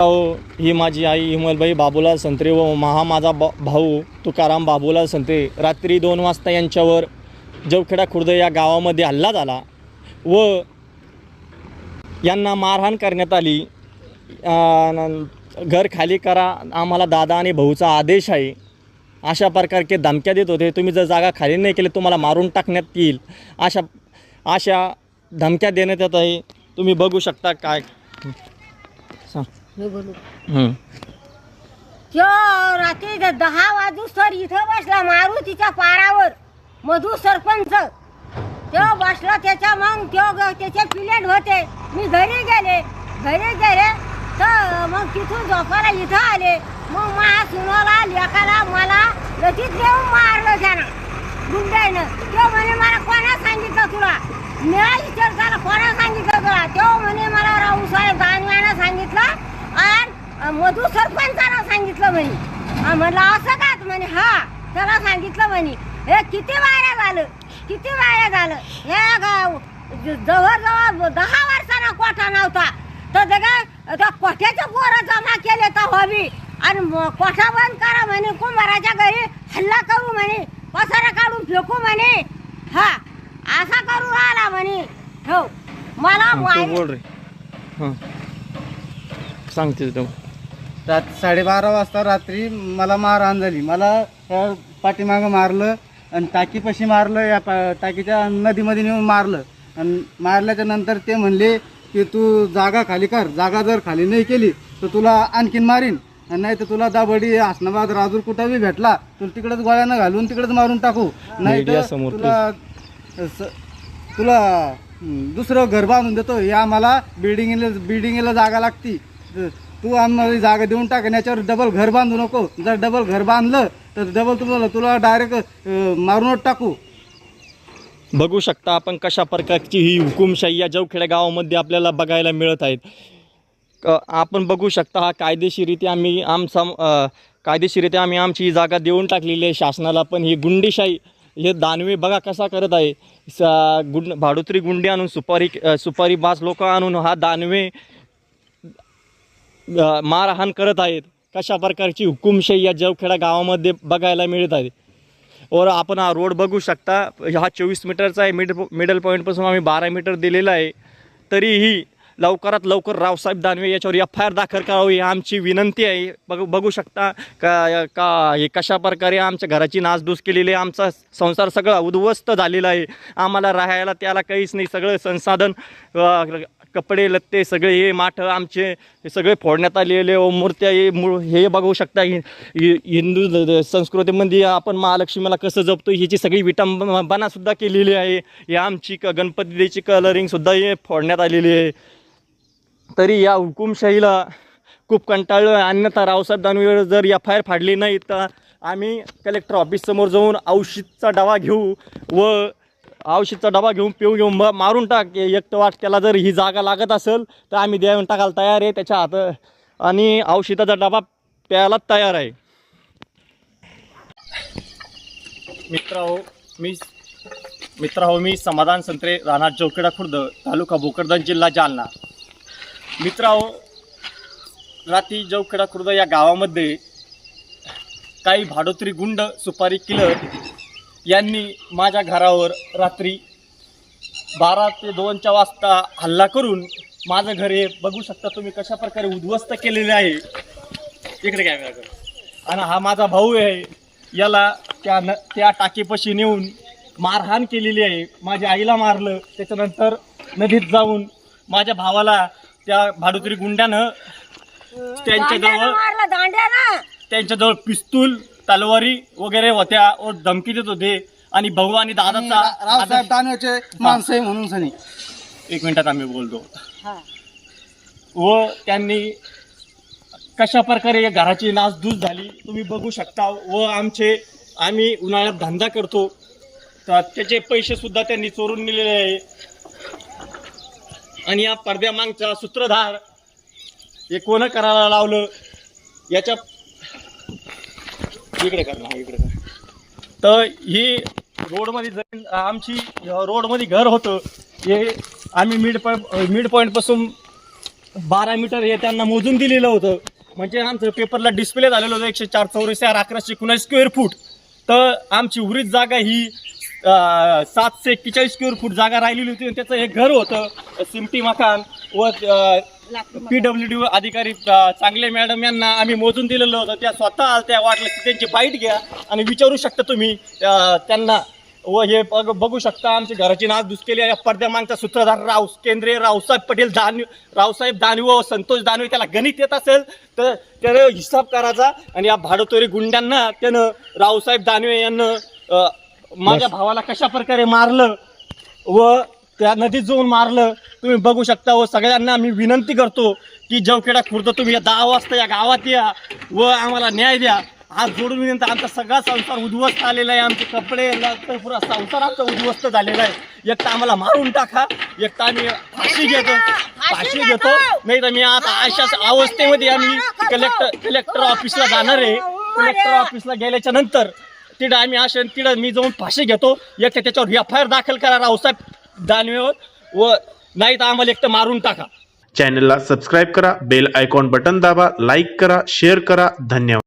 भाऊ हो, ही माझी आई हिमलबाई बाबूलाल संत्रे व महा माझा ब भाऊ तुकाराम बाबूलाल संत्रे रात्री दोन वाजता यांच्यावर जवखेडा खुर्द या गावामध्ये हल्ला झाला व यांना मारहाण करण्यात आली. घर खाली करा आम्हाला दादा आणि भाऊचा आदेश आहे. अशा प्रकारचे धमक्या देत होते. तुम्ही जर जागा खाली नाही केली तुम्हाला मारून टाकण्यात येईल. अशा अशा धमक्या देण्यात येत आहे. तुम्ही बघू शकता काय. सांग. मी बोलू. हं. त्यो रात्री द- दहा वाजूस्तर इथं बसला मारुतीच्या पारावर. मधु सरपंच. त्यो बसला त्याच्या मग त्यो ग- त्याचे पिलेट होते. मी घरी गेले. घरी गेले तर मग तिथून झोपायला इथं आले. मग माझ्या सुनाला लेकाला मला लगेच देऊन मारलं त्यानं. गुंड्यानं. त्यो म्हणे मला कोणा सांगितलं तुला? मी विचार त्याला कोणा सांगितलं तुला? तो म्हणे मला राहू साहेब दानव्यानं सांगितलं आणि मधू सरपंचाला सांगितलं म्हणे. म्हटलं असं का? म्हणे हा त्याला सांगितलं म्हणे. हे किती वाया झालं किती वाया झालं. हे जवळजवळ दहा वर्षांना कोठा नव्हता. तर ते त्या कोठ्याच्या पोरं जमा केले तर हवी आणि कोठा बंद करा म्हणे कुंभाराच्या घरी हल्ला करू म्हणे. पसारा काढून फेकू म्हणे. हा असा करू राहिला म्हणे. हो मला हं, तू बोल रे. हां. सांगते तू रात साडेबारा वाजता रात्री मला मारहाण झाली. मला या पाठीमागं मारलं आणि टाकीपाशी मारलं या पा टाकीच्या नदीमध्ये नेऊन मारलं. आणि मारल्याच्या नंतर ते म्हणले की तू जागा खाली कर. जागा जर खाली नाही केली तर तुला आणखीन मारीन. आणि नाही तर तुला दाबडी हसनाबाद राजूर कुठं बी भेटला तुला तिकडेच गोळ्यानं घालून तिकडेच मारून टाकू. नाही तर तुला स- तुला हं, दुसरं घर बांधून देतो. या मला बिल्डिंगला बिल्डिंगला जागा लागती. त- तू आम्हाला जागा देऊन टाक आणि याच्यावर डबल घर बांधू नको. जर डबल घर बांधलं तर डबल तुम्हाला तुला डायरेक्ट मारूनच टाकू. बघू शकता आपण कशा प्रकारची ही हुकुमशाही या जवखेड्या गावामध्ये आपल्याला बघायला मिळत आहेत. आपण बघू शकता हा कायदेशीरित्या आम्ही आमचा कायदेशीरित्या आम्ही आमची ही जागा देऊन टाकलेली आहे शासनाला पण ही गुंडीशाही हे दानवे बघा कसा करत आहे. स गुंड भाडोत्री गुंडी आणून सुपारी सुपारी बास लोक आणून हा दानवे मारहाण करत आहेत. कशा प्रकारची हुकुमशाही या जवखेडा गावामध्ये बघायला मिळत आहे. और आपण हा रोड बघू शकता हा चोवीस मीटरचा आहे मिड मिडल पॉईंटपासून आम्ही बारा मीटर दिलेला आहे. तरीही लवकरात लवकर रावसाहेब दानवे याच्यावर एफ आय आर दाखल करावी ही आमची विनंती आहे. बघ बघू शकता का का हे कशा प्रकारे आमच्या घराची नासधूस केलेली आहे. आमचा संसार सगळा उद्ध्वस्त झालेला आहे. आम्हाला राहायला त्याला काहीच नाही. सगळं संसाधन कपडे लत्ते सगळे हे माठ आमचे हे सगळे फोडण्यात आलेले व मूर्त्या हे मूळ हे बघू शकता. हि- हिंदू द- संस्कृतीमध्ये आपण महालक्ष्मीला कसं जपतो ह्याची सगळी विटंबनासुद्धा केलेली आहे. हे आमची क गणपतीची कलरिंगसुद्धा हे फोडण्यात आलेली आहे. तरी या हुकुमशाहीला खूप कंटाळलं. आहे. अन्यथा रावसाहेब दानवेवर जर एफ आय आर फाडली नाही तर आम्ही कलेक्टर ऑफिससमोर जाऊन औषधचा डबा घेऊ व औषधचा डबा घेऊन पिऊ घेऊन मारून टाक. एकटं वाट त्याला जर ही जागा लागत असेल तर आम्ही देऊन टाकायला तयार आहे त्याच्या हात. आणि औषधाचा डबा प्यायला तयार आहे. मित्र हो मी मित्र हो मी समाधान संत्रे राहणार चौकेडा खुर्द तालुका भोकरदन जिल्हा जालना. मित्रांनो रात्री जवखेडा खुर्द या गावामध्ये काही भाडोत्री गुंड सुपारी किलर यांनी माझ्या घरावर रात्री बारा ते दोनच्या वाजता हल्ला करून माझं घर हे बघू शकता तुम्ही कशा प्रकारे उद्ध्वस्त केलेले आहे. इकडे काय आणि हा माझा भाऊ आहे. याला त्या न त्या टाकीपाशी नेऊन मारहाण केलेली आहे. माझ्या आईला मारलं. त्याच्यानंतर नदीत जाऊन माझ्या भावाला त्या भाडोत्री गुंड्यानं त्यांच्याजवळ मारलं दांड्यानं. त्यांच्याजवळ पिस्तूल तलवारी वगैरे होत्या व धमकी देत होते. आणि भाऊ आणि दादाचा रावसाहेब दानवेचे माणसं आहे म्हणून सनी. एक मिनिटात आम्ही बोलतो. हा. व त्यांनी कशा प्रकारे या घराची नासधूस झाली तुम्ही बघू शकता. व आमचे आम्ही उन्हाळ्यात धंदा करतो. तर त्याचे पैसे सुद्धा त्यांनी चोरून नेलेले आहे. आणि या पडद्यामागचा सूत्रधार हे कोण करायला लावलं? याच्या इकडे कर ना इकडे कर. तर ही रोडमध्ये जमीन आमची रोडमध्ये घर होतं. हे आम्ही मिड पॉईंट मिड पॉईंटपासून बारा मीटर हे त्यांना मोजून दिलेलं होतं. म्हणजे आमचं पेपरला डिस्प्ले झालेलं होतं एकशे चार चौऱ्याऐंशी अकराशे एकोणीस स्क्वेअर फूट तर आमची उरीत जागा ही सातशे एक्केचाळीस स्क्वेअर फूट जागा राहिलेली होती आणि त्याचं हे घर होतं सिमटी मकान व पी डब्ल्यू डी अधिकारी चांगले मॅडम यांना आम्ही मोजून दिलेलं होतं. त्या स्वतः त्या वाटलं की त्यांची बाईट घ्या आणि विचारू शकता तुम्ही त्यांना. व हे बघ- बघू शकता आमच्या घराची नाच दुसकेली आहे. पडद्यामागचा सूत्रधार राव केंद्रीय रावसाहेब पटेल दानव रावसाहेब दानवे व संतोष दानवे त्याला गणित येत असेल तर त्यानं हिसाब करायचा. आणि या भाडोतोरी गुंड्यांना त्यानं रावसाहेब दानवे यांना माझ्या भावाला कशा प्रकारे मारलं व त्या नदीत जाऊन मारलं तुम्ही बघू शकता व सगळ्यांना मी विनंती करतो की जवखेडा खुर्द तुम्ही या दहा वाजता या गावात या व आम्हाला न्याय द्या हात जोडून विनंती आमचा सगळा संसार उद्ध्वस्त आलेला आहे आमचे कपडे पुरा संसार आमचा उद्ध्वस्त झालेला आहे एक तर आम्हाला मारून टाका एक तर आम्ही फाशी घेतो फाशी घेतो नाही तर मी आता अशाच अवस्थेमध्ये आम्ही कलेक्टर कलेक्टर ऑफिसला जाणार आहे कलेक्टर ऑफिसला गेल्याच्यानंतर तिथं आम्ही असे तिथं मी जाऊन फाशी घेतो. एक तर त्याच्यावर एफ आय आर दाखल करा रावसाहेब दानवेवर व नाही तर आम्हाला एक तर मारून टाका. चॅनलला सबस्क्राईब करा बेल आयकॉन बटन दाबा लाईक करा शेअर करा. धन्यवाद.